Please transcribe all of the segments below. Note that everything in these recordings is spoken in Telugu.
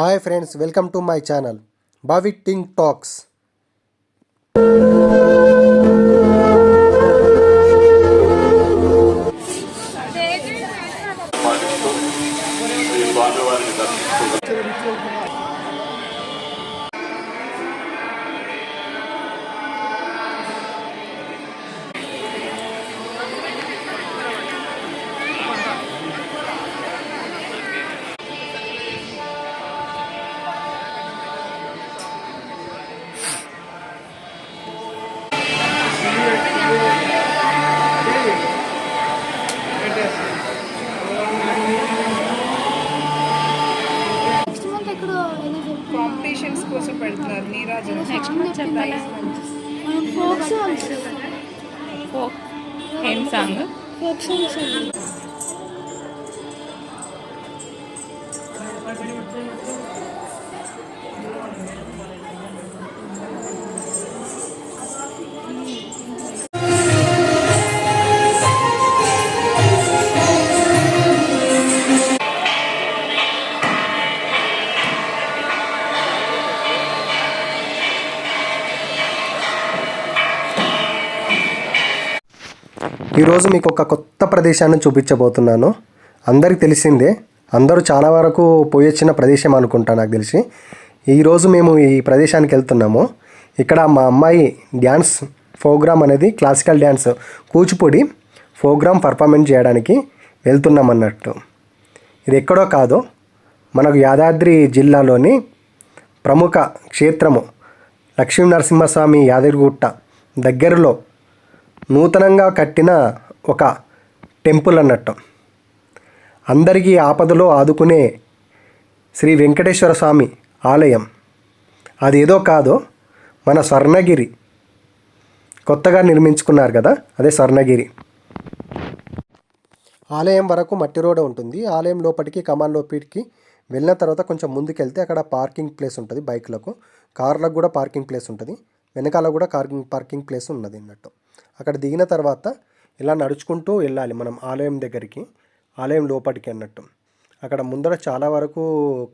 Hi friends welcome to my channel బావి టింగ్ టాక్స్. ఏం ఈరోజు మీకు ఒక కొత్త ప్రదేశాన్ని చూపించబోతున్నాను. అందరికి తెలిసిందే అందరూ చాలా వరకు పోయొచ్చిన ప్రదేశం అనుకుంటా నాకు తెలిసి. ఈరోజు మేము ఈ ప్రదేశానికి వెళ్తున్నాము. ఇక్కడ మా అమ్మాయి డ్యాన్స్ ప్రోగ్రామ్ అనేది classical dance Kuchipudi program performance చేయడానికి వెళ్తున్నాం అన్నట్టు. ఇది ఎక్కడో కాదు మనకు యాదాద్రి జిల్లాలోని ప్రముఖ క్షేత్రము లక్ష్మీ నరసింహస్వామి యాదగిరిగుట్ట దగ్గరలో నూతనంగా కట్టిన ఒక టెంపుల్ అన్నట్టు. అందరికీ ఆపదలో ఆదుకునే శ్రీ వెంకటేశ్వర స్వామి ఆలయం. అదేదో కాదో మన స్వర్ణగిరి. కొత్తగా నిర్మించుకున్నారు కదా అదే స్వర్ణగిరి. ఆలయం వరకు మట్టి రోడ్ ఉంటుంది. ఆలయం లోపలికి కమాన్ లోపలికి వెళ్ళిన తర్వాత కొంచెం ముందుకెళ్తే అక్కడ పార్కింగ్ ప్లేస్ ఉంటుంది బైక్లకు. కార్లకు కూడా పార్కింగ్ ప్లేస్ ఉంటుంది. వెనకాల కూడా కార్కింగ్ పార్కింగ్ ప్లేస్ ఉన్నది అన్నట్టు. అక్కడ దిగిన తర్వాత ఇలా నడుచుకుంటూ వెళ్ళాలి మనం ఆలయం దగ్గరికి ఆలయం లోపలికి అన్నట్టు. అక్కడ ముందర చాలా వరకు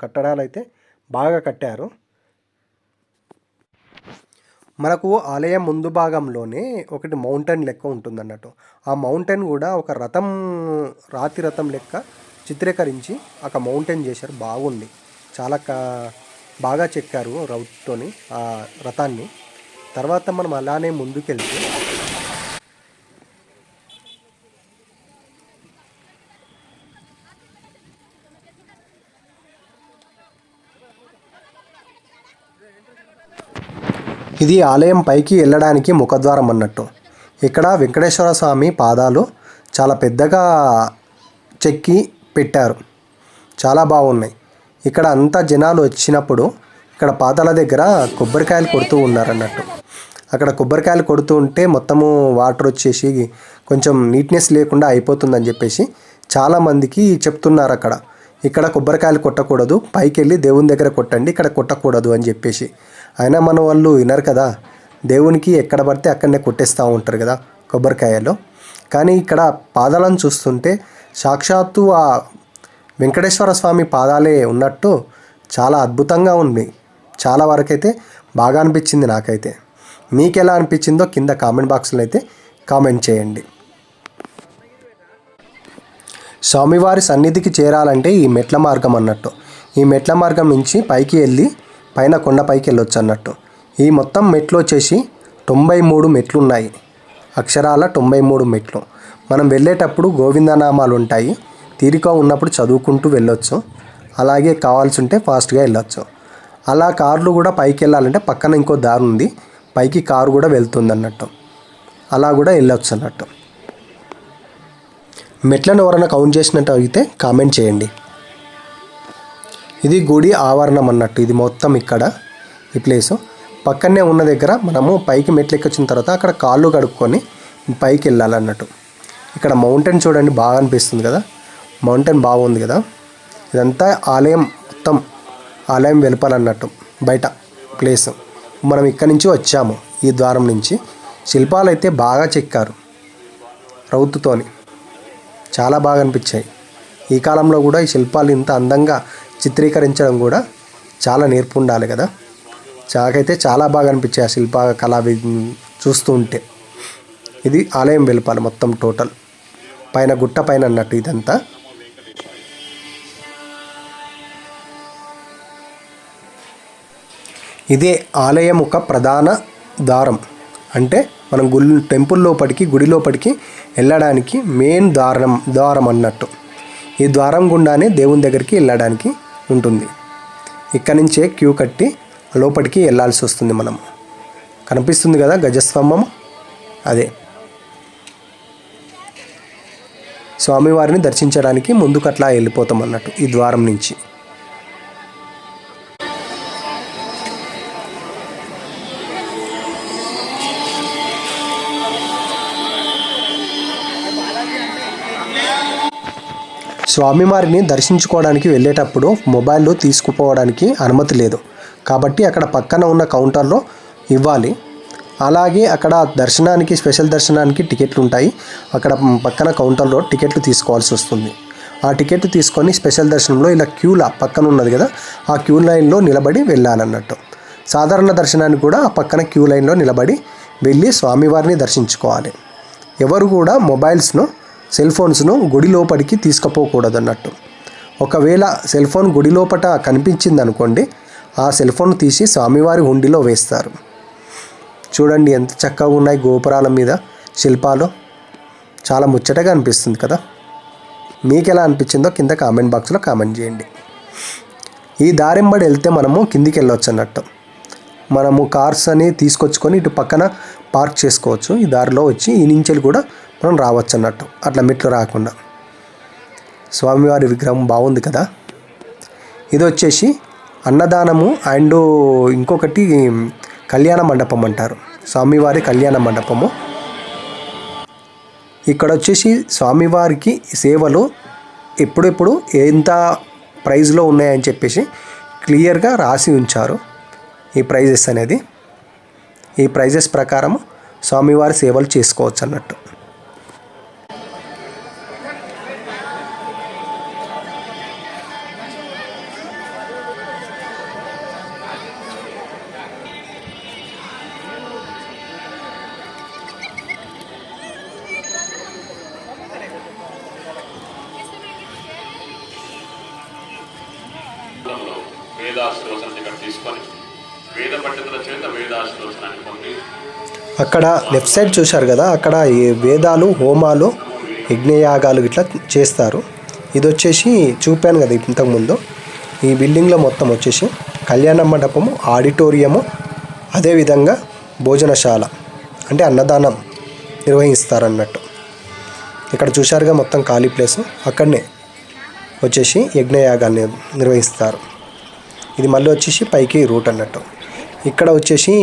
కట్టడాలు అయితే బాగా కట్టారు. మనకు ఆలయం ముందు భాగంలోనే ఒకటి మౌంటైన్ లెక్క ఉంటుంది అన్నట్టు ఆ మౌంటైన్ కూడా ఒక రథం రాతి రథం లెక్క చిత్రీకరించి ఒక మౌంటైన్ చేశారు. బాగుంది. చాలా కా బాగా చెక్కారు రౌట్తోని ఆ రథాన్ని. తర్వాత మనం అలానే ముందుకెళ్తే ఇది ఆలయం పైకి వెళ్ళడానికి ముఖద్వారం అన్నట్టు. ఇక్కడ వెంకటేశ్వర స్వామి పాదాలు చాలా పెద్దగా చెక్కి పెట్టారు. చాలా బాగున్నాయి. ఇక్కడ అంతా జనాలు వచ్చినప్పుడు ఇక్కడ పాదాల దగ్గర కొబ్బరికాయలు కొడుతూ ఉన్నారన్నట్టు అక్కడ కొబ్బరికాయలు కొడుతూ ఉంటే మొత్తము వాటర్ వచ్చేసి కొంచెం నీట్నెస్ లేకుండా అయిపోతుందని చెప్పేసి చాలామందికి చెప్తున్నారు అక్కడ. ఇక్కడ కొబ్బరికాయలు కొట్టకూడదు. పైకి వెళ్ళి దేవుని దగ్గర కొట్టండి. ఇక్కడ కొట్టకూడదు అని చెప్పేసి. అయినా మన వాళ్ళు వినరు కదా. దేవునికి ఎక్కడ పడితే అక్కడనే కొట్టేస్తూ ఉంటారు కదా కొబ్బరికాయలో. కానీ ఇక్కడ పాదాలను చూస్తుంటే సాక్షాత్తు ఆ వెంకటేశ్వర స్వామి పాదాలే ఉన్నట్టు చాలా అద్భుతంగా ఉంది. చాలా వరకైతే బాగా అనిపించింది నాకైతే. మీకు ఎలా అనిపించిందో కింద కామెంట్ బాక్స్లో అయితే కామెంట్ చేయండి. స్వామివారి సన్నిధికి చేరాలంటే ఈ మెట్ల మార్గం అన్నట్టు. ఈ మెట్ల మార్గం నుంచి పైకి వెళ్ళి పైన కొండపైకి వెళ్ళొచ్చు అన్నట్టు. ఈ మొత్తం మెట్లు వచ్చేసి తొంభై మూడు మెట్లు ఉన్నాయి అక్షరాల తొంభై మూడు మెట్లు. మనం వెళ్ళేటప్పుడు గోవిందనామాలు ఉంటాయి తీరిక ఉన్నప్పుడు చదువుకుంటూ వెళ్ళొచ్చు. అలాగే కావాల్సి ఉంటే ఫాస్ట్గా వెళ్ళొచ్చు. అలా కార్లు కూడా పైకి వెళ్ళాలంటే పక్కన ఇంకో దారి ఉంది పైకి కారు కూడా వెళ్తుంది అన్నట్టు అలా కూడా వెళ్ళొచ్చు అన్నట్టు. మెట్లను ఎవరైనా కౌంట్ చేసినట్టు అయితే కామెంట్ చేయండి. ఇది గుడి ఆవరణం అన్నట్టు. ఇది మొత్తం ఇక్కడ ఈ ప్లేసు పక్కనే ఉన్న దగ్గర మనము పైకి మెట్లు ఎక్కొచ్చిన తర్వాత అక్కడ కాళ్ళు కడుక్కొని పైకి వెళ్ళాలన్నట్టు. ఇక్కడ మౌంటైన్ చూడండి బాగా అనిపిస్తుంది కదా? మౌంటైన్ బాగుంది కదా? ఇదంతా ఆలయం మొత్తం ఆలయం వెలుపాలన్నట్టు బయట ప్లేస్ మనం ఇక్కడి నుంచి వచ్చాము ఈ ద్వారం నుంచి. శిల్పాలు అయితే బాగా చెక్కారు రౌతుతోని. చాలా బాగా అనిపించాయి. ఈ కాలంలో కూడా ఈ శిల్పాలు ఇంత అందంగా చిత్రీకరించడం కూడా చాలా నేర్పు ఉండాలి కదా. చాకైతే చాలా బాగా అనిపించాయి ఆ శిల్ప కళ చూస్తూ ఉంటే. ఇది ఆలయం వెలుపాలి మొత్తం టోటల్. పైన గుట్ట పైన అన్నట్టు ఇదంతా. ఇదే ఆలయం ఒక ప్రధాన ద్వారం. అంటే మనం గుళ్ళు టెంపుల్ లోపలికి గుడి లోపలికి వెళ్ళడానికి మెయిన్ ద్వారం ద్వారం అన్నట్టు. ఈ ద్వారం గుండానే దేవుని దగ్గరికి వెళ్ళడానికి ఉంటుంది. ఇక్కడి నుంచే క్యూ కట్టి లోపలికి వెళ్ళాల్సి వస్తుంది మనం. కనిపిస్తుంది కదా గజస్తంభం? అదే. స్వామివారిని దర్శించడానికి ముందుకట్లా వెళ్ళిపోతాం అన్నట్టు ఈ ద్వారం నుంచి. స్వామివారిని దర్శించుకోవడానికి వెళ్ళేటప్పుడు మొబైల్ తీసుకుపోవడానికి అనుమతి లేదు. కాబట్టి అక్కడ పక్కన ఉన్న కౌంటర్లో ఇవ్వాలి. అలాగే అక్కడ దర్శనానికి స్పెషల్ దర్శనానికి టికెట్లు ఉంటాయి. అక్కడ పక్కన కౌంటర్లో టికెట్లు తీసుకోవాల్సి వస్తుంది. ఆ టికెట్ తీసుకొని స్పెషల్ దర్శనంలో ఇలా క్యూలా పక్కన ఉన్నది కదా ఆ క్యూ లైన్లో నిలబడి వెళ్ళాలన్నట్టు. సాధారణ దర్శనానికి కూడా ఆ పక్కన క్యూ లైన్లో నిలబడి వెళ్ళి స్వామివారిని దర్శించుకోవాలి. ఎవరు కూడా మొబైల్స్ను సెల్ ఫోన్స్ను గుడి లోపలికి తీసుకుపోకూడదు అన్నట్టు ఒకవేళ సెల్ ఫోన్ గుడి లోపట కనిపించింది అనుకోండి ఆ సెల్ ఫోన్ తీసి స్వామివారి హుండీలో వేస్తారు. చూడండి ఎంత చక్కగా ఉన్నాయి గోపురాల మీద శిల్పాలు. చాలా ముచ్చటగా అనిపిస్తుంది కదా? మీకు ఎలా అనిపించిందో కింద కామెంట్ బాక్స్లో కామెంట్ చేయండి. ఈ దారింబడి వెళ్తే మనము కిందికి వెళ్ళొచ్చు అన్నట్టు మనము కార్స్ అని తీసుకొచ్చుకొని ఇటు పక్కన పార్క్ చేసుకోవచ్చు. ఈ దారిలో వచ్చి ఈ నుంచి కూడా మనం రావచ్చు అన్నట్టు అట్లా మెట్లు రాకుండా. స్వామివారి విగ్రహం బాగుంది కదా? ఇది వచ్చేసి అన్నదానము అండ్ ఇంకొకటి కళ్యాణ మండపం అంటారు. స్వామివారి కళ్యాణ మండపము. ఇక్కడ వచ్చేసి స్వామివారికి సేవలు ఎప్పుడెప్పుడు ఎంత ప్రైజ్లో ఉన్నాయని చెప్పేసి క్లియర్గా రాసి ఉంచారు ఈ ప్రైజెస్ అనేది. ఈ ప్రైజెస్ ప్రకారం స్వామివారి సేవలు చేసుకోవచ్చు అన్నట్టు అక్కడ లెఫ్ట్ సైడ్ చూశారు కదా అక్కడ ఈ వేదాలు హోమాలు యజ్ఞయాగాలు ఇట్లా చేస్తారు. ఇది వచ్చేసి చూపాను కదా ఇంతకుముందు. ఈ బిల్డింగ్లో మొత్తం వచ్చేసి కళ్యాణ మండపము ఆడిటోరియము అదేవిధంగా భోజనశాల అంటే అన్నదానం నిర్వహిస్తారన్నట్టు. ఇక్కడ చూశారుగా మొత్తం ఖాళీ ప్లేస్. అక్కడనే వచ్చేసి యజ్ఞయాగాన్ని నిర్వహిస్తారు. ఇది మళ్ళీ వచ్చేసి పైకి రూట్ అన్నట్టు. ఇక్కడ వచ్చేసి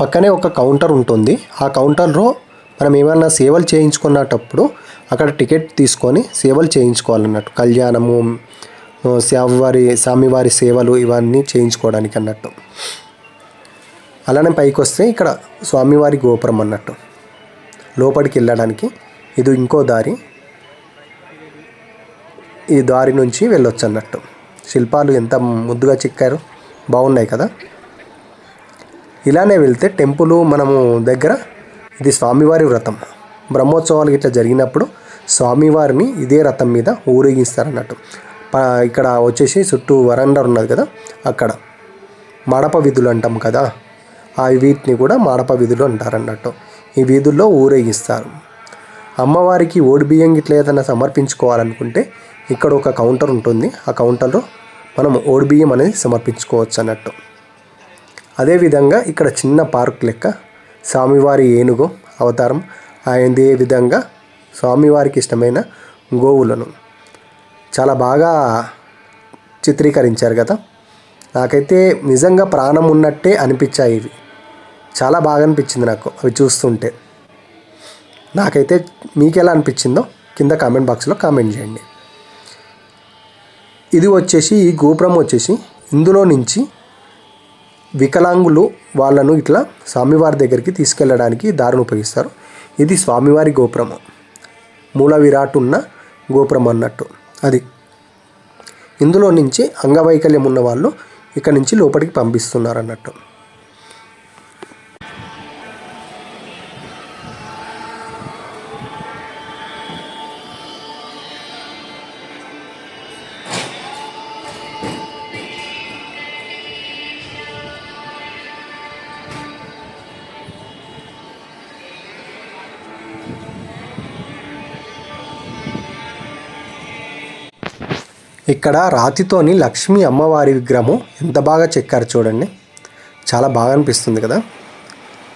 పక్కనే ఒక కౌంటర్ ఉంటుంది. ఆ కౌంటర్లో మనం ఏమైనా సేవలు చేయించుకున్నటప్పుడు అక్కడ టికెట్ తీసుకొని సేవలు చేయించుకోవాలన్నట్టు. కళ్యాణము ఆ, స్వామివారి స్వామివారి సేవలు ఇవన్నీ చేయించుకోవడానికి అన్నట్టు. అలానే పైకి వస్తే ఇక్కడ స్వామివారి గోపురం అన్నట్టు. లోపలికి వెళ్ళడానికి ఇది ఇంకో దారి. ఈ దారి నుంచి వెళ్ళొచ్చు అన్నట్టు శిల్పాలు ఎంత ముద్దుగా చిక్కారు బాగున్నాయి కదా. ఇలానే వెళ్తే టెంపుల్ మనము దగ్గర ఇది స్వామివారి వ్రతం. బ్రహ్మోత్సవాలు ఇట్లా జరిగినప్పుడు స్వామివారిని ఇదే రథం మీద ఊరేగిస్తారన్నట్టు. ఇక్కడ వచ్చేసి చుట్టూ వరండా ఉన్నది కదా అక్కడ. మడప వీధులు అంటాం కదా ఆ వీటిని కూడా మడప వీధులు అంటారన్నట్టు. ఈ వీధుల్లో ఊరేగిస్తారు. అమ్మవారికి ఓడి బియ్యం గిట్ల ఏదైనా సమర్పించుకోవాలనుకుంటే ఇక్కడ ఒక కౌంటర్ ఉంటుంది. ఆ కౌంటర్లో మనం ఓడి బియ్యం అనేది సమర్పించుకోవచ్చు అన్నట్టు అదేవిధంగా ఇక్కడ చిన్న పార్క్ లెక్క స్వామివారి ఏనుగు అవతారం అదే విధంగా స్వామివారికి ఇష్టమైన గోవులను. చాలా బాగా చిత్రీకరించారు కదా. నాకైతే నిజంగా ప్రాణం ఉన్నట్టే అనిపించాయి ఇవి. చాలా బాగా అనిపించింది నాకు అవి చూస్తుంటే. నాకైతే మీకు ఎలా అనిపించిందో కింద కామెంట్ బాక్స్లో కామెంట్ చేయండి. ఇది వచ్చేసి ఈ గోపురం వచ్చేసి ఇందులో నుంచి వికలాంగులు వాళ్ళను ఇట్లా స్వామివారి దగ్గరికి తీసుకెళ్ళడానికి దారిని ఉపయోగిస్తారు. ఇది స్వామివారి గోపురం మూల విరాట్ ఉన్న గోపురం అన్నట్టు. అది. ఇందులో నుంచి అంగవైకల్యం ఉన్న వాళ్ళు ఇక్కడ నుంచి లోపలికి పంపిస్తున్నారు అన్నట్టు. ఇక్కడ రాతితోని లక్ష్మీ అమ్మవారి విగ్రహం ఎంత బాగా చెక్కారు చూడండి. చాలా బాగా అనిపిస్తుంది కదా.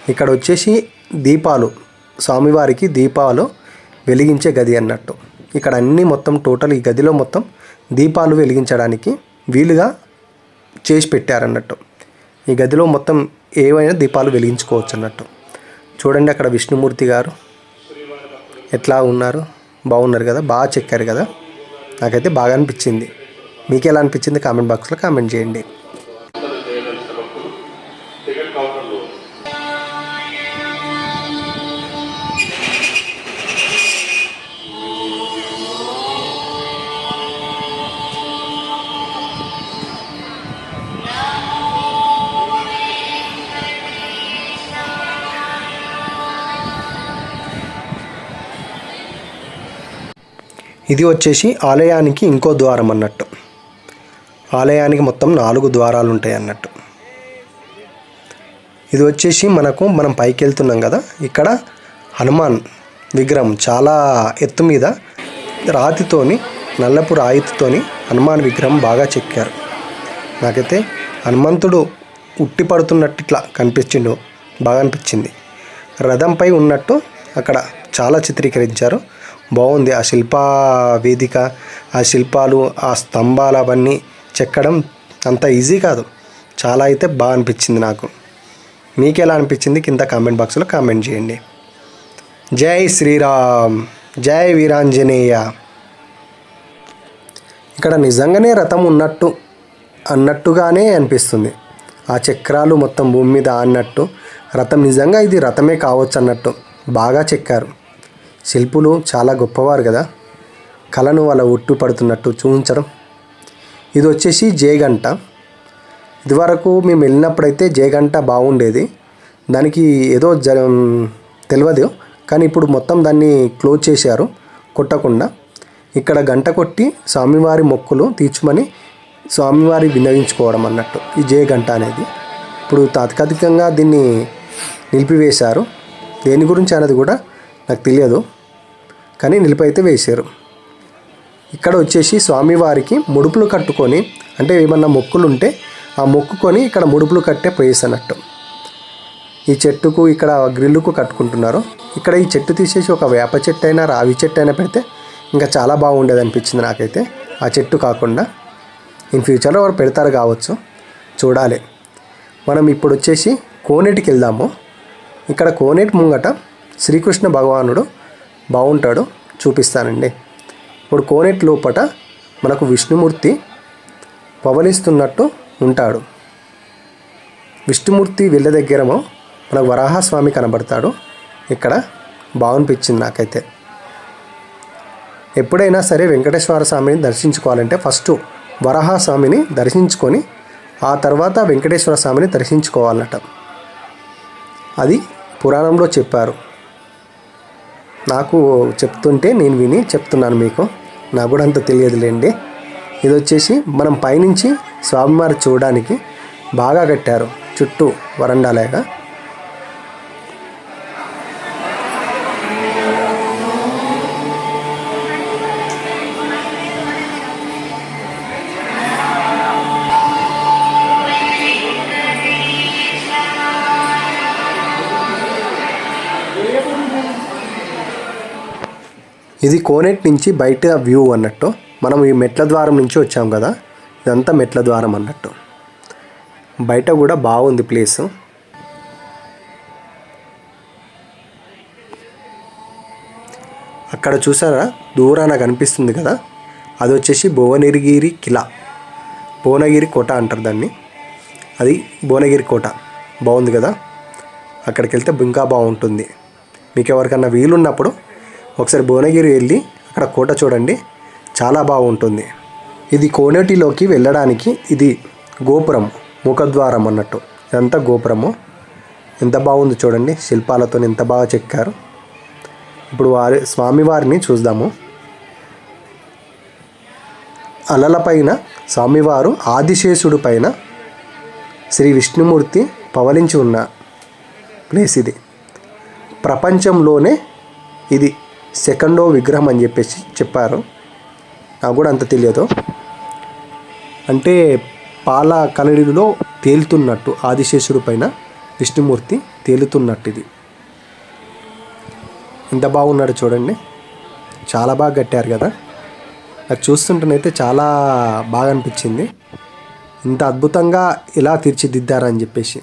ఇక్కడ వచ్చేసి దీపాలు స్వామివారికి దీపాలు వెలిగించే గది అన్నట్టు. ఇక్కడ అన్నీ మొత్తం టోటల్ ఈ గదిలో మొత్తం దీపాలు వెలిగించడానికి వీలుగా చేసి పెట్టారన్నట్టు ఈ గదిలో మొత్తం ఏవైనా దీపాలు వెలిగించుకోవచ్చు అన్నట్టు. చూడండి అక్కడ విష్ణుమూర్తి గారు. ఎట్లా ఉన్నారు? బాగున్నారు కదా? బాగా చెక్కారు కదా? నాకైతే బాగా అనిపించింది. మీకు ఎలా అనిపించింది? కామెంట్ బాక్స్లో కామెంట్ చేయండి. ఇది వచ్చేసి ఆలయానికి ఇంకో ద్వారం అన్నట్టు. ఆలయానికి మొత్తం నాలుగు ద్వారాలు ఉంటాయి అన్నట్టు ఇది వచ్చేసి మనకు మనం పైకి వెళ్తున్నాం కదా ఇక్కడ హనుమాన్ విగ్రహం చాలా ఎత్తు మీద రాతితోని నల్లపు రాయితోని హనుమాన్ విగ్రహం బాగా చెక్కారు. నాకైతే హనుమంతుడు ఉట్టి పడుతున్నట్టు ఇట్లా కనిపించిండు బాగా అనిపించింది. రథంపై ఉన్నట్టు అక్కడ చాలా చిత్రీకరించారు. బాగుంది. ఆ శిల్ప వేదిక ఆ శిల్పాలు ఆ స్తంభాలు అవన్నీ చెక్కడం అంత ఈజీ కాదు. చాలా అయితే బాగా అనిపించింది నాకు. మీకు ఎలా అనిపించింది? కింద కామెంట్ బాక్స్లో కామెంట్ చేయండి. జై శ్రీరామ్ జై వీరాంజనేయ. ఇక్కడ నిజంగానే రథం ఉన్నట్టు అన్నట్టుగానే అనిపిస్తుంది. ఆ చక్రాలు మొత్తం భూమి మీద ఆడినట్టు రథం నిజంగా ఇది రథమే కావచ్చు అన్నట్టు బాగా చెక్కారు. శిల్పులు చాలా గొప్పవారు కదా. కళను వాళ్ళ ఒట్టు పడుతున్నట్టు చూపించడం. ఇది వచ్చేసి జేగంట ఇదివరకు మేము వెళ్ళినప్పుడైతే జేగంట బాగుండేది. దానికి ఏదో జ తెలియదు కానీ ఇప్పుడు మొత్తం దాన్ని క్లోజ్ చేశారు. కొట్టకుండా. ఇక్కడ గంట కొట్టి స్వామివారి మొక్కులు తీర్చుమని స్వామివారి వినియోగించుకోవడం అన్నట్టు. ఈ జేగంట అనేది. ఇప్పుడు తాత్కాలికంగా దీన్ని నిలిపివేశారు. దేని గురించి అనేది కూడా నాకు తెలియదు. కానీ నిలిపైతే వేశారు. ఇక్కడ వచ్చేసి స్వామివారికి ముడుపులు కట్టుకొని అంటే ఏమన్నా మొక్కులు ఉంటే ఆ మొక్కుకొని ఇక్కడ ముడుపులు కట్టే ప్లేస్ అన్నట్టు. ఈ చెట్టుకు ఇక్కడ గ్రిల్లుకు కట్టుకుంటున్నారు. ఇక్కడ ఈ చెట్టు తీసేసి ఒక వేప చెట్టు అయినా రావి చెట్టు అయినా పెడితే ఇంకా చాలా బాగుండేది అనిపించింది నాకైతే. ఆ చెట్టు కాకుండా ఇన్ ఫ్యూచర్లో వారు పెడతారు కావచ్చు. చూడాలి. మనం ఇప్పుడు వచ్చేసి కోనేటికి వెళ్దాము. ఇక్కడ కోనేటి ముంగట శ్రీకృష్ణ భగవానుడు బాగుంటాడు చూపిస్తానండి. ఇప్పుడు కోనేటి లోపట మనకు విష్ణుమూర్తి పవలిస్తున్నట్టు ఉంటాడు. విష్ణుమూర్తి వెళ్ళ దగ్గరమో మనకు వరాహస్వామి కనబడతాడు. ఇక్కడ బాగనిపించింది నాకైతే. ఎప్పుడైనా సరే వెంకటేశ్వర స్వామిని దర్శించుకోవాలంటే ఫస్ట్ వరాహస్వామిని దర్శించుకొని ఆ తర్వాత వెంకటేశ్వర స్వామిని దర్శించుకోవాలట. అది పురాణంలో చెప్పారు. నాకు చెప్తుంటే నేను విని చెప్తున్నాను మీకు. నాకు కూడా అంత తెలియదులేండి. ఇది వచ్చేసి మనం పైనుంచి స్వామివారి చూడడానికి బాగా కట్టారు. చుట్టూ వరండాలేగా. ఇది కోనేట్ నుంచి బయట వ్యూ అన్నట్టు. మనం ఈ మెట్ల ద్వారం నుంచి వచ్చాం కదా ఇదంతా మెట్ల ద్వారం అన్నట్టు. బయట కూడా బాగుంది ప్లేస్. అక్కడ చూసారా? దూరాన కనిపిస్తుంది కదా. అది వచ్చేసి భువనగిరి కిలా. భువనగిరి కోట అంటారు దాన్ని. అది భువనగిరి కోట. బాగుంది కదా. అక్కడికి వెళ్తే ఇంకా బాగుంటుంది. మీకు ఎవరికన్నా వీలున్నప్పుడు ఒకసారి భువనగిరి వెళ్ళి అక్కడ కోట చూడండి. చాలా బాగుంటుంది. ఇది కోనేటిలోకి వెళ్ళడానికి ఇది గోపురం ముఖద్వారం అన్నట్టు. ఇదంతా గోపురము. ఎంత బాగుంది చూడండి. శిల్పాలతో ఎంత బాగా చెక్కారు. ఇప్పుడు వారి స్వామివారిని చూద్దాము. అలలపైన స్వామివారు ఆదిశేషుడు పైన శ్రీ విష్ణుమూర్తి పవలించి ఉన్న ప్లేస్ ఇది. ప్రపంచంలోనే ఇది సెకండో విగ్రహం అని చెప్పేసి చెప్పారు. నాకు కూడా అంత తెలియదు. అంటే పాల కలడిలో తేలుతున్నట్టు ఆదిశేషుడు పైన విష్ణుమూర్తి తేలుతున్నట్టు ఇది ఎంత బాగున్నాడు చూడండి. చాలా బాగా కట్టారు కదా. నాకు చూస్తుంటేనైతే చాలా బాగా అనిపించింది. ఇంత అద్భుతంగా ఇలా తీర్చిదిద్దారని చెప్పేసి.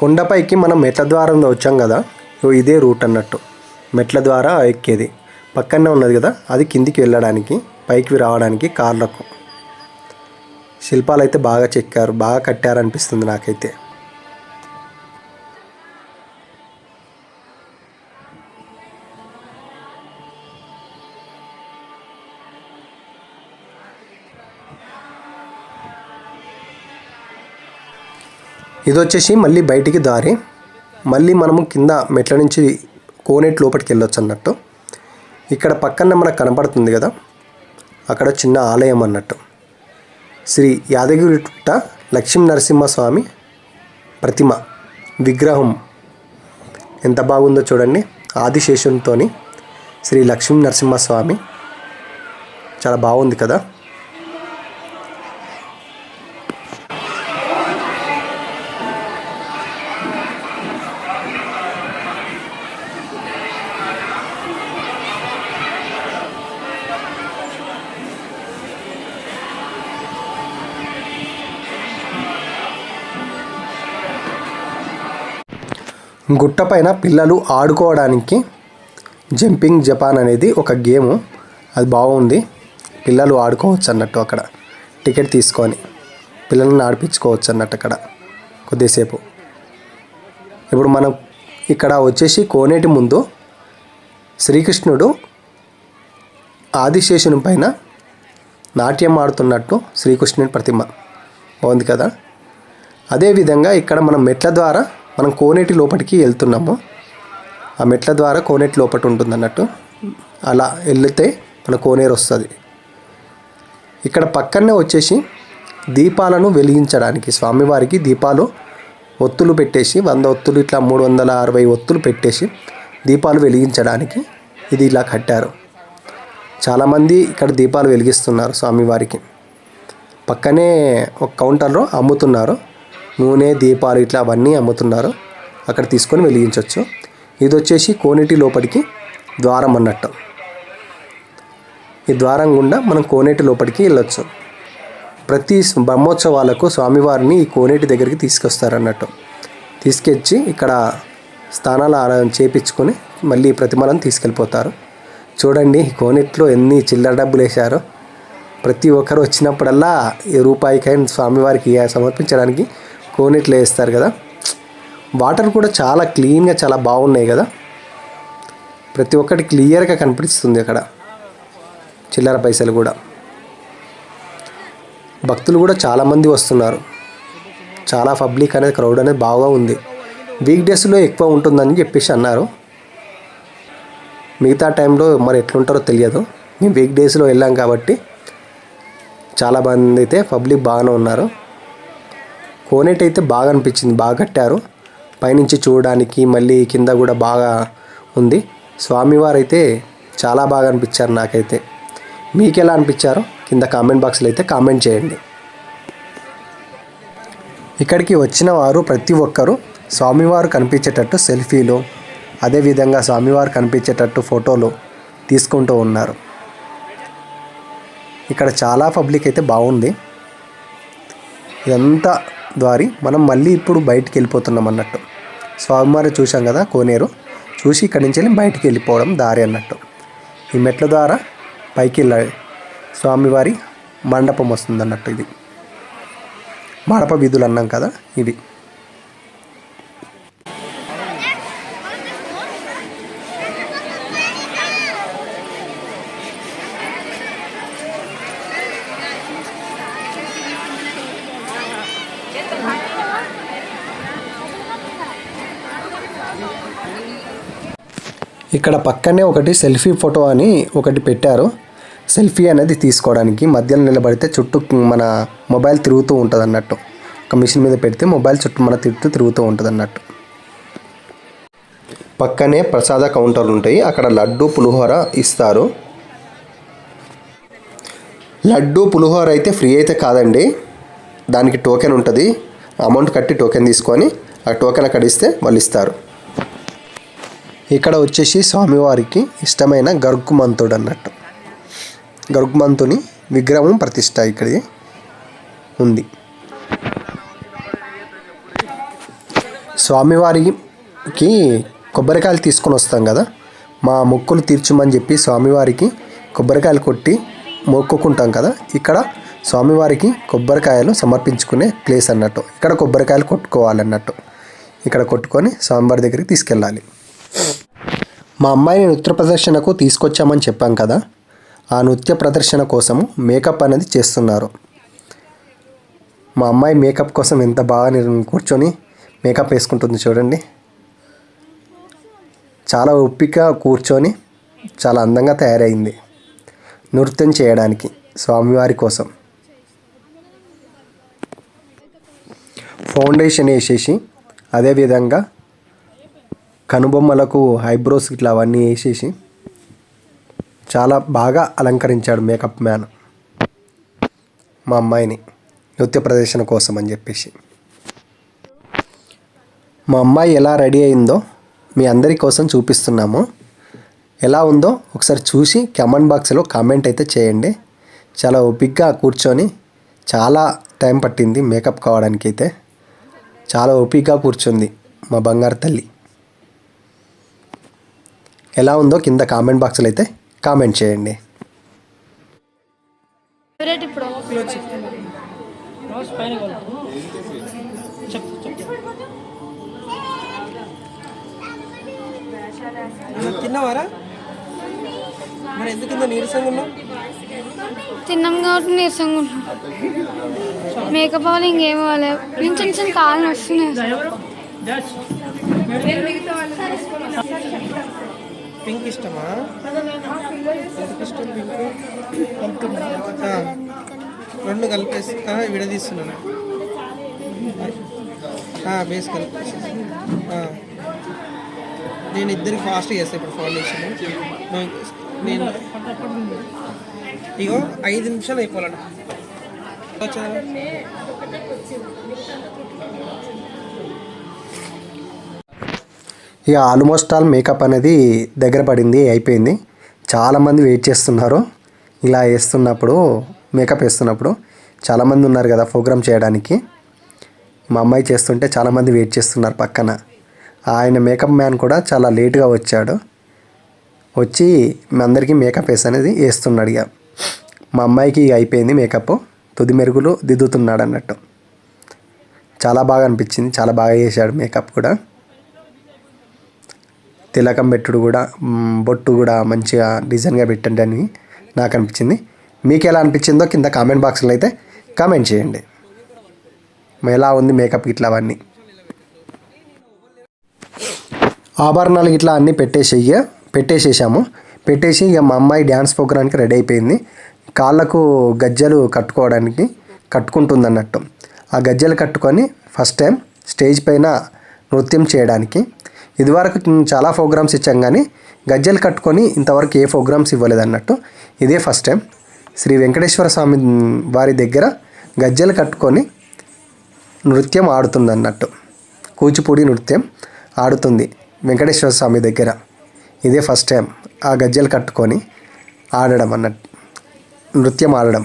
కొండపైకి మనం మెట్ల ద్వారంలో వచ్చాం కదా ఇగో ఇదే రూట్ అన్నట్టు. మెట్ల ద్వారా ఎక్కేది. పక్కనే ఉన్నది కదా అది కిందికి వెళ్ళడానికి పైకి రావడానికి కార్లకు. శిల్పాలు అయితే బాగా చెక్కారు బాగా కట్టారనిపిస్తుంది నాకైతే. ఇది వచ్చేసి మళ్ళీ బయటికి దారి. మళ్ళీ మనము కింద మెట్ల నుంచి కోనేటి లోపలికి వెళ్ళొచ్చు అన్నట్టు. ఇక్కడ పక్కన మనకు కనపడుతుంది కదా. అక్కడ చిన్న ఆలయం అన్నట్టు. శ్రీ యాదగిరిగుట్ట లక్ష్మీ నరసింహస్వామి ప్రతిమ విగ్రహం. ఎంత బాగుందో చూడండి. ఆదిశేషునితోని శ్రీ లక్ష్మీ నరసింహస్వామి. చాలా బాగుంది కదా. గుట్టపైన పిల్లలు ఆడుకోవడానికి జంపింగ్ జపాన్ అనేది ఒక గేమ్. అది బాగుంది. పిల్లలు ఆడుకోవచ్చు అన్నట్టు అక్కడ. టికెట్ తీసుకొని పిల్లల్ని ఆడిపించుకోవచ్చు అన్నట్టు అక్కడ. కొద్దిసేపు. ఇప్పుడు మనం ఇక్కడ వచ్చేసి కోనేటి ముందు శ్రీకృష్ణుడు ఆదిశేషుని పైన నాట్యం ఆడుతున్నట్టు శ్రీకృష్ణుని ప్రతిమ. బాగుంది కదా? అదేవిధంగా ఇక్కడ మనం మెట్ల ద్వారా మనం కోనేటి లోపలికి వెళ్తున్నాము. ఆ మెట్ల ద్వారా కోనేటి లోపల ఉంటుంది అన్నట్టు అలా వెళ్తే మన కోనేరు వస్తుంది. ఇక్కడ పక్కనే వచ్చేసి దీపాలను వెలిగించడానికి స్వామివారికి దీపాలు ఒత్తులు పెట్టేసి వంద ఒత్తులు ఇట్లా మూడు వందల అరవై ఒత్తులు పెట్టేసి దీపాలు వెలిగించడానికి ఇది ఇలా కట్టారు. చాలామంది ఇక్కడ దీపాలు వెలిగిస్తున్నారు స్వామివారికి. పక్కనే ఒక కౌంటర్లో అమ్ముతున్నారు. నూనె దీపాలు ఇట్లా అవన్నీ అమ్ముతున్నారు. అక్కడ తీసుకొని వెలిగించవచ్చు ఇది వచ్చేసి కోనేటి లోపలికి ద్వారం అన్నట్టు. ఈ ద్వారం గుండా మనం కోనేటి లోపలికి వెళ్ళొచ్చు. ప్రతి బ్రహ్మోత్సవాలకు స్వామివారిని ఈ కోనేటి దగ్గరికి తీసుకొస్తారు అన్నట్టు తీసుకొచ్చి ఇక్కడ స్థానాలు ఆరాధన చేపించుకొని మళ్ళీ ప్రతిమలను తీసుకెళ్ళిపోతారు. చూడండి కోనేటిలో ఎన్ని చిల్లర డబ్బులు వేశారో. ప్రతి ఒక్కరు వచ్చినప్పుడల్లా ఈ రూపాయికైనా స్వామివారికి సమర్పించడానికి కోనేట్లో వేస్తారు కదా. వాటర్ కూడా చాలా క్లీన్గా చాలా బాగున్నాయి కదా. ప్రతి ఒక్కటి క్లియర్గా కనిపిస్తుంది అక్కడ. చిల్లర పైసలు కూడా. భక్తులు కూడా చాలామంది వస్తున్నారు. చాలా పబ్లిక్ అనేది క్రౌడ్ అనేది బాగా ఉంది. వీక్ డేస్లో ఎక్కువ ఉంటుందని చెప్పేసి అన్నారు. మిగతా టైంలో మరి ఎట్లుంటారో తెలియదు. మేము వీక్ డేస్లో వెళ్ళాం కాబట్టి చాలా మంది అయితే పబ్లిక్ బాగానే ఉన్నారు. ఓనెట్ అయితే బాగా అనిపించింది బాగా కట్టారు. పైనుంచి చూడడానికి మళ్ళీ కింద కూడా బాగా ఉంది. స్వామివారు అయితే చాలా బాగా అనిపించారు నాకైతే. మీకు ఎలా అనిపించారో? కింద కామెంట్ బాక్స్లో అయితే కామెంట్ చేయండి. ఇక్కడికి వచ్చిన వారు ప్రతి ఒక్కరూ స్వామివారు కనిపించేటట్టు సెల్ఫీలు అదేవిధంగా స్వామివారు కనిపించేటట్టు ఫోటోలు తీసుకుంటూ ఉన్నారు. ఇక్కడ చాలా పబ్లిక్ అయితే బాగుంది. ఇదంతా ద్వారి మనం మళ్ళీ ఇప్పుడు బయటికి వెళ్ళిపోతున్నాం అన్నట్టు. స్వామివారి చూసాం కదా కోనేరు. చూసి ఇక్కడి నుంచి వెళ్ళి బయటికి వెళ్ళిపోవడం దారి అన్నట్టు. ఈ మెట్ల ద్వారా పైకి వెళ్ళాలి స్వామివారి మండపం వస్తుంది అన్నట్టు ఇది. మండప వీధులు అన్నాం కదా ఇవి. ఇక్కడ పక్కనే ఒకటి సెల్ఫీ ఫోటో అని ఒకటి పెట్టారు. సెల్ఫీ అనేది తీసుకోవడానికి మధ్యలో నిలబడితే చుట్టూ మన మొబైల్ తిరుగుతూ ఉంటుంది అన్నట్టు ఒక మిషన్ మీద పెడితే మొబైల్ చుట్టూ మన తిరుగుతూ తిరుగుతూ ఉంటుంది అన్నట్టు పక్కనే ప్రసాద కౌంటర్లు ఉంటాయి. అక్కడ లడ్డు పులిహోర ఇస్తారు. లడ్డు పులిహోర అయితే ఫ్రీ అయితే కాదండి. దానికి టోకెన్ ఉంటుంది. అమౌంట్ కట్టి టోకెన్ తీసుకొని ఆ టోకెన్ అక్కడ ఇస్తే వాళ్ళు ఇస్తారు. ఇక్కడ వచ్చేసి స్వామివారికి ఇష్టమైన గర్గుమంతుడు అన్నట్టు. గర్గుమంతుని విగ్రహం ప్రతిష్ట ఇక్కడ ఉంది. స్వామివారికి కొబ్బరికాయలు తీసుకొని వస్తాం కదా మా మొక్కులు తీర్చమని చెప్పి స్వామివారికి కొబ్బరికాయలు కొట్టి మొక్కుకుంటాం కదా ఇక్కడ స్వామివారికి కొబ్బరికాయలు సమర్పించుకునే ప్లేస్ అన్నట్టు. ఇక్కడ కొబ్బరికాయలు కొట్టుకోవాలన్నట్టు. ఇక్కడ కొట్టుకొని స్వామివారి దగ్గరికి తీసుకెళ్ళాలి. మా అమ్మాయిని నృత్య ప్రదర్శనకు తీసుకొచ్చామని చెప్పాం కదా. ఆ నృత్య ప్రదర్శన కోసము మేకప్ అనేది చేస్తున్నారు. మా అమ్మాయి మేకప్ కోసం ఎంత బాగా కూర్చొని మేకప్ వేసుకుంటుంది చూడండి. చాలా ఓపిక కూర్చొని చాలా అందంగా తయారైంది. నృత్యం చేయడానికి స్వామివారి కోసం. ఫౌండేషన్ వేసేసి అదేవిధంగా కనుబొమ్మలకు ఐబ్రోస్ ఇట్లా అవన్నీ వేసేసి చాలా బాగా అలంకరించాడు మేకప్ మ్యాన్ మా అమ్మాయిని నృత్య ప్రదర్శన కోసం అని చెప్పేసి. మా అమ్మాయి ఎలా రెడీ అయిందో మీ అందరి కోసం చూపిస్తున్నాము. ఎలా ఉందో ఒకసారి చూసి కమెంట్ బాక్స్లో కామెంట్ అయితే చేయండి. చాలా ఓపిక్గా కూర్చొని చాలా టైం పట్టింది మేకప్ కావడానికి అయితే చాలా ఓపిక్గా కూర్చుంది మా బంగారు తల్లి. ఎలా ఉందో కింద కామెంట్ బాక్స్లో అయితే కామెంట్ చేయండి. తిన్నావారా? మరి ఎందుకు ఇంత నీరసంగా ఉన్నావు? తిన్నాం కాబట్టి నీరసంగా ఉన్నాం. మేకప్ అవ్వాలి ఇంకేం అవ్వాలి? నేను చిన్న చిన్న కాళ్ళు వస్తున్నాయి పింక్ ఇష్టమా? ఎందుకు ఇష్టం పింక్ రెండు కలిపేసి విడదీస్తున్నాను. బేస్ కలిపేసి. నేను ఇద్దరికి ఫాస్ట్ చేస్తాను ఇప్పుడు ఫౌండేషన్. నువ్వు- నేను ఇగో ఐదు నిమిషాలు అయిపోవాలంట. ఇక ఆల్మోస్ట్ ఆల్ మేకప్ అనేది దగ్గర పడింది అయిపోయింది. చాలామంది వెయిట్ చేస్తున్నారు. ఇలా వేస్తున్నప్పుడు మేకప్ వేస్తున్నప్పుడు చాలామంది ఉన్నారు కదా ప్రోగ్రామ్ చేయడానికి. మా అమ్మాయి చేస్తుంటే చాలామంది వెయిట్ చేస్తున్నారు పక్కన. ఆయన మేకప్ మ్యాన్ కూడా చాలా లేట్గా వచ్చాడు. వచ్చి మీ అందరికీ మేకప్ వేసి అనేది వేస్తున్నాడు ఇక. మా అమ్మాయికి ఇక అయిపోయింది మేకప్. తుది మెరుగులు దిద్దుతున్నాడు అన్నట్టు. చాలా బాగా అనిపించింది చాలా బాగా చేశాడు మేకప్ కూడా. తిలకం పెట్టుడు కూడా బొట్టు కూడా మంచిగా డిజైన్గా పెట్టండి అని నాకు అనిపించింది. మీకు ఎలా అనిపించిందో కింద కామెంట్ బాక్స్లో అయితే కామెంట్ చేయండి. ఎలా ఉంది మేకప్ ఇట్లా అవన్నీ? ఆభరణాలు ఇట్లా అన్నీ పెట్టేసేయ పెట్టేసేసాము. పెట్టేసి ఇక మా అమ్మాయి డ్యాన్స్ ప్రోగ్రామ్కి రెడీ అయిపోయింది. కాళ్ళకు గజ్జలు కట్టుకోవడానికి కట్టుకుంటుంది అన్నట్టు ఆ గజ్జలు కట్టుకొని ఫస్ట్ టైం స్టేజ్ పైన నృత్యం చేయడానికి ఇదివరకు చాలా ప్రోగ్రామ్స్ ఇచ్చాం కానీ గజ్జలు కట్టుకొని ఇంతవరకు ఏ ప్రోగ్రామ్స్ ఇవ్వలేదు అన్నట్టు. ఇదే ఫస్ట్ టైం. శ్రీ వెంకటేశ్వర స్వామి వారి దగ్గర గజ్జలు కట్టుకొని నృత్యం ఆడుతుంది అన్నట్టు. కూచిపూడి నృత్యం ఆడుతుంది వెంకటేశ్వర స్వామి దగ్గర. ఇదే ఫస్ట్ టైం ఆ గజ్జలు కట్టుకొని ఆడడం అన్నట్టు. నృత్యం ఆడడం.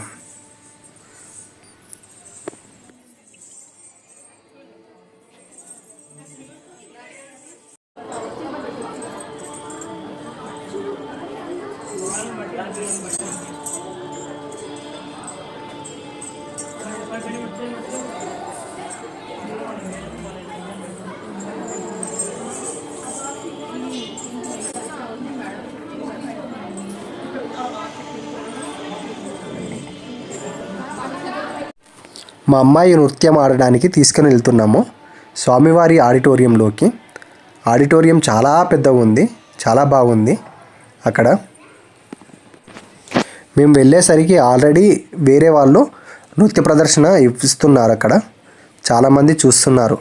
మా అమ్మాయి నృత్యం ఆడడానికి తీసుకుని వెళ్తున్నాము. స్వామివారి ఆడిటోరియంలోకి. ఆడిటోరియం చాలా పెద్దగా ఉంది చాలా బాగుంది అక్కడ. మేము వెళ్ళేసరికి ఆల్రెడీ వేరే వాళ్ళు నృత్య ప్రదర్శన ఇస్తున్నారు అక్కడ. చాలామంది చూస్తున్నారు.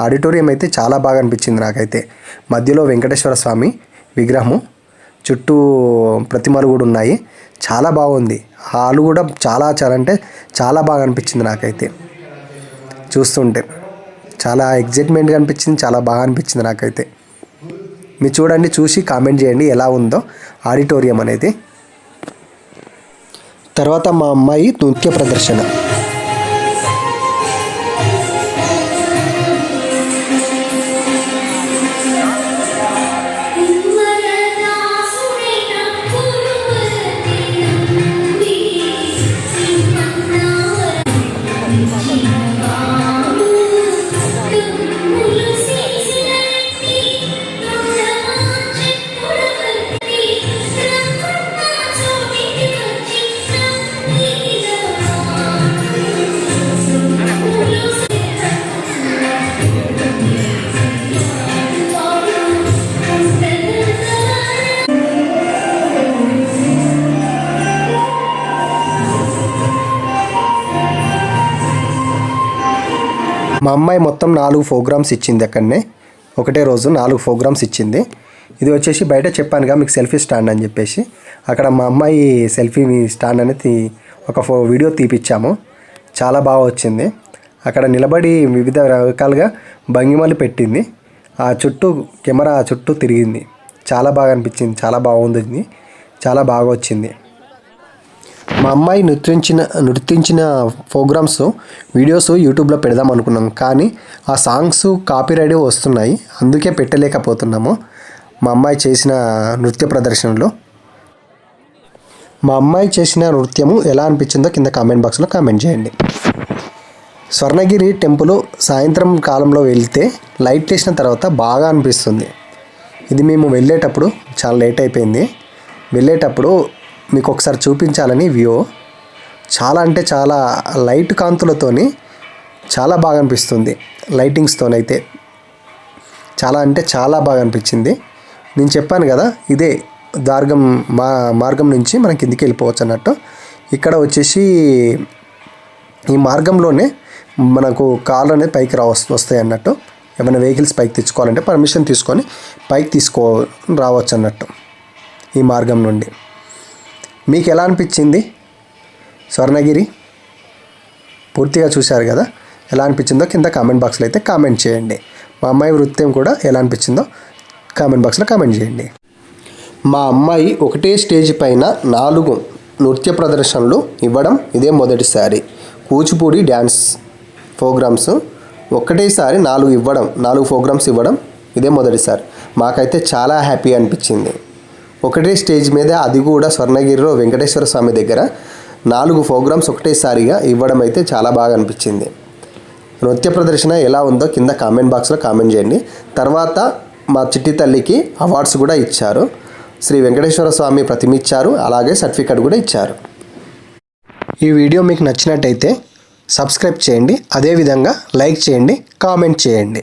ఆడిటోరియం అయితే చాలా బాగా అనిపించింది నాకైతే. మధ్యలో వెంకటేశ్వర స్వామి విగ్రహము. చుట్టూ ప్రతిమలు కూడా ఉన్నాయి. చాలా బాగుంది. హాలు కూడా చాలా చాలా అంటే చాలా బాగా అనిపించింది నాకైతే. చూస్తుంటే చాలా ఎగ్జైట్మెంట్గా అనిపించింది చాలా బాగా అనిపించింది నాకైతే. మీరు చూడండి చూసి కామెంట్ చేయండి ఎలా ఉందో ఆడిటోరియం అనేది. తర్వాత మా అమ్మాయి నృత్య ప్రదర్శన. మా అమ్మాయి మొత్తం నాలుగు ప్రోగ్రామ్స్ ఇచ్చింది అక్కడనే. ఒకటే రోజు నాలుగు ప్రోగ్రామ్స్ ఇచ్చింది. ఇది వచ్చేసి బయట చెప్పానుగా మీకు సెల్ఫీ స్టాండ్ అని చెప్పేసి. అక్కడ మా అమ్మాయి సెల్ఫీ స్టాండ్ అనేది ఒక ఫో వీడియో తీపిచ్చాము. చాలా బాగా వచ్చింది. అక్కడ నిలబడి వివిధ రకాలుగా భంగిమలు పెట్టింది. ఆ చుట్టూ కెమెరా చుట్టూ తిరిగింది. చాలా బాగా అనిపించింది. చాలా బాగుంది. చాలా బాగా వచ్చింది. మా అమ్మాయి నృత్యించిన నృత్యించిన ప్రోగ్రామ్స్ వీడియోస్ యూట్యూబ్లో పెడదాం అనుకున్నాం. కానీ ఆ సాంగ్స్ కాపీరైడ్ వస్తున్నాయి. అందుకే పెట్టలేకపోతున్నాము. మా అమ్మాయి చేసిన నృత్య ప్రదర్శనలో. మా అమ్మాయి చేసిన నృత్యము ఎలా అనిపించిందో కింద కామెంట్ బాక్స్లో కామెంట్ చేయండి. స్వర్ణగిరి టెంపుల్ సాయంత్రం కాలంలో వెళ్తే లైట్ వేసిన తర్వాత బాగా అనిపిస్తుంది. ఇది మేము వెళ్ళేటప్పుడు చాలా లేట్ అయిపోయింది. వెళ్ళేటప్పుడు మీకు ఒకసారి చూపించాలని వ్యూ. చాలా అంటే చాలా లైట్ కాంతులతోని చాలా బాగా అనిపిస్తుంది లైటింగ్స్తోనైతే. చాలా అంటే చాలా బాగా అనిపించింది నేను చెప్పాను కదా ఇదే దార్గం మా మార్గం నుంచి మనం కిందికి వెళ్ళిపోవచ్చు అన్నట్టు. ఇక్కడ వచ్చేసి ఈ మార్గంలోనే మనకు కార్లు అనేది పైకి రా వస్తాయి అన్నట్టు. ఏమైనా వెహికల్స్ పైకి తెచ్చుకోవాలంటే పర్మిషన్ తీసుకొని పైకి తీసుకో రావచ్చు అన్నట్టు ఈ మార్గం నుండి. మీకు ఎలా అనిపించింది? స్వర్ణగిరి? పూర్తిగా చూశారు కదా? ఎలా అనిపించిందో కింద కామెంట్ బాక్స్లో అయితే కామెంట్ చేయండి. మా అమ్మాయి నృత్యం కూడా ఎలా అనిపించిందో కామెంట్ బాక్స్లో కామెంట్ చేయండి. మా అమ్మాయి ఒకటే స్టేజ్ పైన నాలుగు నృత్య ప్రదర్శనలు ఇవ్వడం ఇదే మొదటిసారి కూచిపూడి డ్యాన్స్ ప్రోగ్రామ్స్ ఒకటేసారి నాలుగు ఇవ్వడం నాలుగు ప్రోగ్రామ్స్ ఇవ్వడం ఇదే మొదటిసారి మాకైతే చాలా హ్యాపీ అనిపించింది. ఒకటే స్టేజ్ మీద అది కూడా స్వర్ణగిరిలో వెంకటేశ్వర స్వామి దగ్గర నాలుగు ప్రోగ్రామ్స్ ఒకటేసారిగా ఇవ్వడం అయితే చాలా బాగా అనిపించింది. నృత్య ప్రదర్శన ఎలా ఉందో కింద కామెంట్ బాక్స్లో కామెంట్ చేయండి. తర్వాత మా చిట్టి తల్లికి అవార్డ్స్ కూడా ఇచ్చారు. శ్రీ వెంకటేశ్వర స్వామి ప్రతిమ ఇచ్చారు అలాగే సర్టిఫికెట్ కూడా ఇచ్చారు. ఈ వీడియో మీకు నచ్చినట్టయితే సబ్స్క్రైబ్ చేయండి. అదేవిధంగా లైక్ చేయండి. కామెంట్ చేయండి.